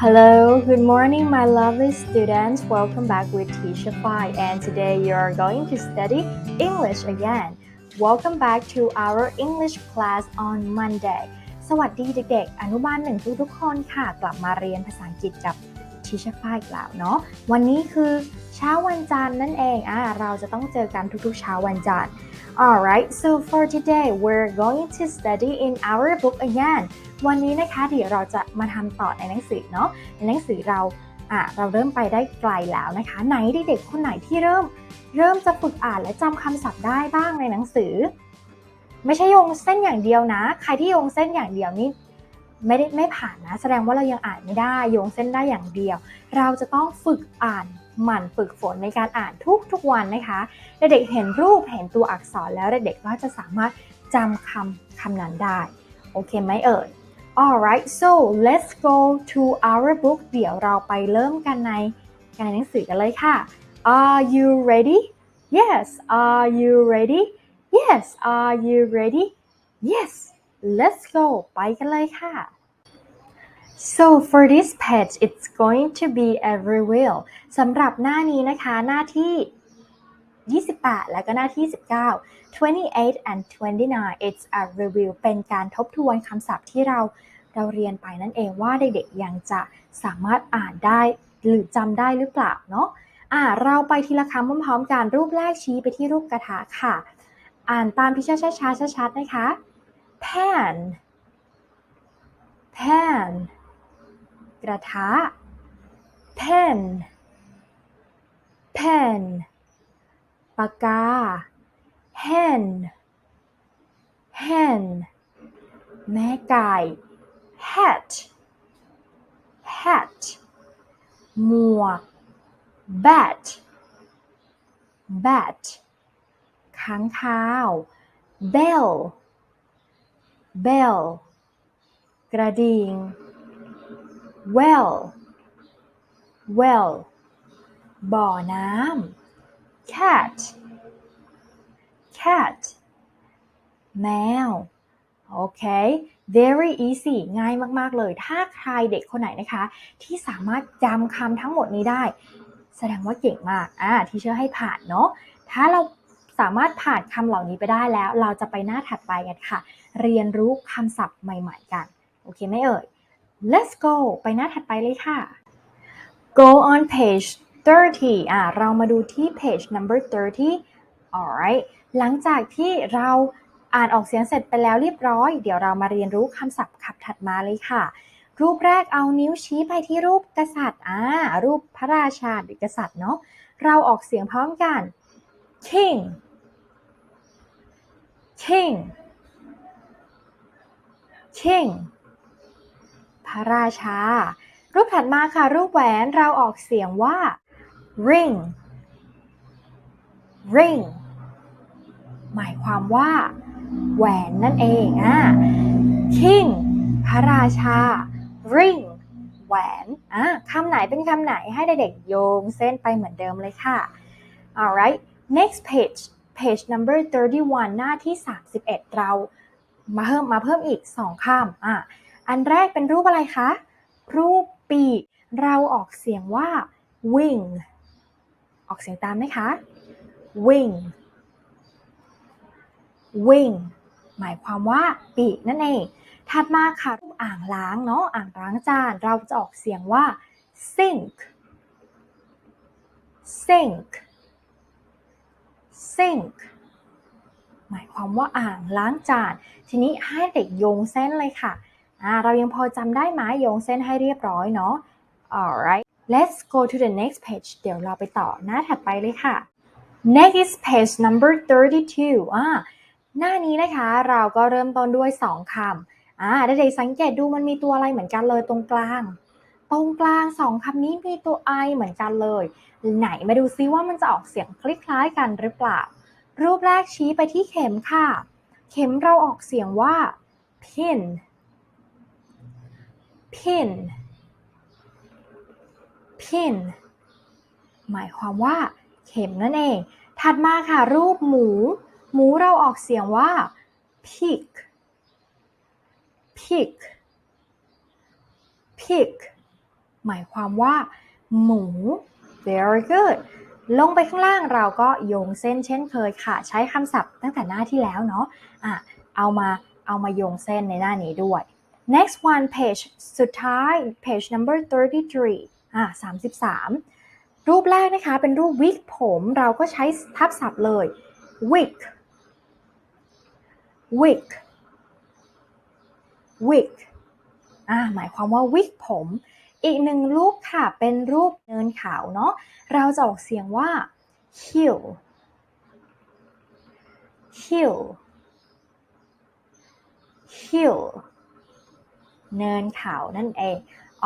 Hello, good morning, my lovely students. Welcome back with Teacher Fai, and today you are going to study English again. Welcome back to our English class on Monday. สวัสดีเด็กๆ อนุบาลหนึ่งทุกๆคนค่ะ กลับมาเรียนภาษาอังกฤษกับ Teacher Fi อีกแล้วเนาะ วันนี้คือเช้าวันจันทร์นั่นเองอ่าเราจะต้องเจอกันทุกๆเช้าวันจันทร์ Alright, so for today we're going to study in our book again. วันนี้นะคะเดี๋ยวเราจะมาทำต่อในหนังสือเนาะในหนังสือเราอะเราเริ่มไปได้ไกลแล้วนะคะ ไหนเด็กๆคนไหนที่เริ่ม เริ่มจะฝึกอ่านและจำคำศัพท์ได้บ้างในหนังสือ ไม่ใช่โยงเส้นอย่างเดียวนะ ใครที่โยงเส้นอย่างเดียวนี่ไม่ได้ไม่ผ่านนะ แสดงว่าเรายังอ่านไม่ได้โยงเส้นได้อย่างเดียว เราจะต้องฝึกอ่านหมั่นฝึกฝนในการอ่านทุกๆวันนะคะเด็กๆเห็นรูปเห็นตัวอักษรแล้วเด็กๆก็จะสามารถจำคำคำนั้นได้ โอเคไหมเอ่ย Alright so let's go to our book เดี๋ยวเราไปเริ่มกันในการหนังสือกันเลยค่ะ Are you ready? Yes. Are you ready? Yes. Are you ready? Yes. Let's go ไปกันเลยค่ะ So for this page it's going to be a review สำหรับหน้านี้นะคะ หน้าที่ 28 และก็หน้าที่ 19 28 and 29 it's a review เป็นการทบทวนคำศัพท์ที่เราเราเรียนไปนั่นเองว่าเด็กๆยังจะสามารถอ่านได้หรือจำได้หรือเปล่าเนาะอ่าเราไปทีละคำพร้อมๆกันรูปแรกชี้ไปที่รูปกระทะค่ะ อ่านตามที่ช้าๆชัดๆนะคะ pan pan กระทะ pen pen ปากกา hen hen แม่ไก่ hat hat หมวก bat bat ค้างคาว bell bell กระดิ่ง well well บ่อน้ำ cat cat แมวโอเค very easy ง่ายมากๆเลย ถ้าใครเด็กคนไหนนะคะ ที่สามารถจำคำทั้งหมดนี้ได้ แสดงว่าเก่งมาก อ่าที่เชื่อให้ผ่านเนาะ ถ้าเราสามารถผ่านคำเหล่านี้ไปได้แล้ว เราจะไปหน้าถัดไปกันค่ะ เรียนรู้คำศัพท์ใหม่ๆกัน โอเคไหมเอ่ย let's go ไปหน้าถัดไปเลยค่ะ go on page 30อ่าเรามาดูที่ page number 30 alright หลังจากที่เราอ่านออกเสียงเสร็จไปแล้วเรียบร้อย เดี๋ยวเรามาเรียนรู้คำศัพท์ขับถัดมาเลยค่ะ รูปแรกเอานิ้วชี้ไปที่รูปกษัตริย์อ่ารูปพระราชาหรือกษัตริย์เนาะเราออกเสียงพร้อมกัน king king king พระราชา รูปถัดมาค่ะ รูปแหวนเราออกเสียงว่า ring ring หมายความว่า แหวนนั่นเองอะ king พระราชา ring แหวนอะคำไหนเป็นคำไหนให้เด็กๆโยงเส้นไปเหมือนเดิมเลยค่ะ alright next page page number 31 หน้าที่ 31 เรามาเพิ่มมาเพิ่มอีก 2คำอะ อันแรกเป็นรูปอะไรคะ รูปปีก เราออกเสียงว่า wing ออกเสียงตามไหมคะ wing wing หมายความว่าปีกนั่นเอง ถัดมาค่ะรูปอ่างล้างเนาะ อ่างล้างจาน เราจะออกเสียงว่า sink sink sink หมายความว่าอ่างล้างจาน ทีนี้ให้เด็กโยงเส้นเลยค่ะ เรายังพอจำได้ไหมโยงเส้นให้เรียบร้อยเนาะ alright let's go to the next page เดี๋ยวเราไปต่อหน้าถัดไปเลยค่ะ next is page number 32อ่าหน้านี้นะคะเราก็เริ่มต้นด้วย 2 คำอ่าเด็กๆสังเกตดูมันมีตัวอะไรเหมือนกันเลยตรงกลาง ตรงกลางสองคำนี้มีตัว i เหมือนกันเลย ไหนมาดูซิว่ามันจะออกเสียงคล้ายๆกันหรือเปล่า รูปแรกชี้ไปที่เข็มค่ะ เข็มเราออกเสียงว่า pin pin pin หมายความว่า เข็มนั่นเอง ถัดมาค่ะ รูปหมู หมูเราออกเสียงว่า pig pig pig หมายความว่า หมู very good ลงไปข้างล่างเราก็โยงเส้นเช่นเคยค่ะ ใช้คำศัพท์ตั้งแต่หน้าที่แล้วเนาะอะเอามาเอามาโยงเส้นในหน้านี้ด้วย next one page สุดท้าย page number 33 อะ33รูปแรกนะคะ เป็นรูปวิกผมเราก็ใช้ทับศัพท์เลย wig wig wig อ่าหมายความว่าวิกผม อีกหนึ่งรูปค่ะ เป็นรูปเนินเขาเนาะเราจะออกเสียงว่า hill hill hill เนินเขานั่นเอง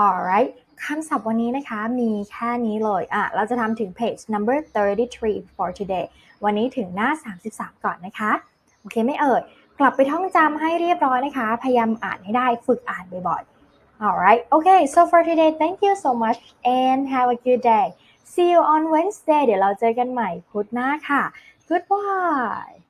alright คำศัพท์วันนี้นะคะมีแค่นี้เลยอะเราจะทำถึง page number 33 for today วันนี้ถึงหน้า 33 ก่อนนะคะ โอเคไม่เอ่ย กลับไปท่องจำให้เรียบร้อยนะคะ พยายามอ่านให้ได้ฝึกอ่านบ่อยๆ alright okay so for today thank you so much and have a good day see you on Wednesday เดี๋ยวเราเจอกันใหม่พุธหน้าค่ะ goodbye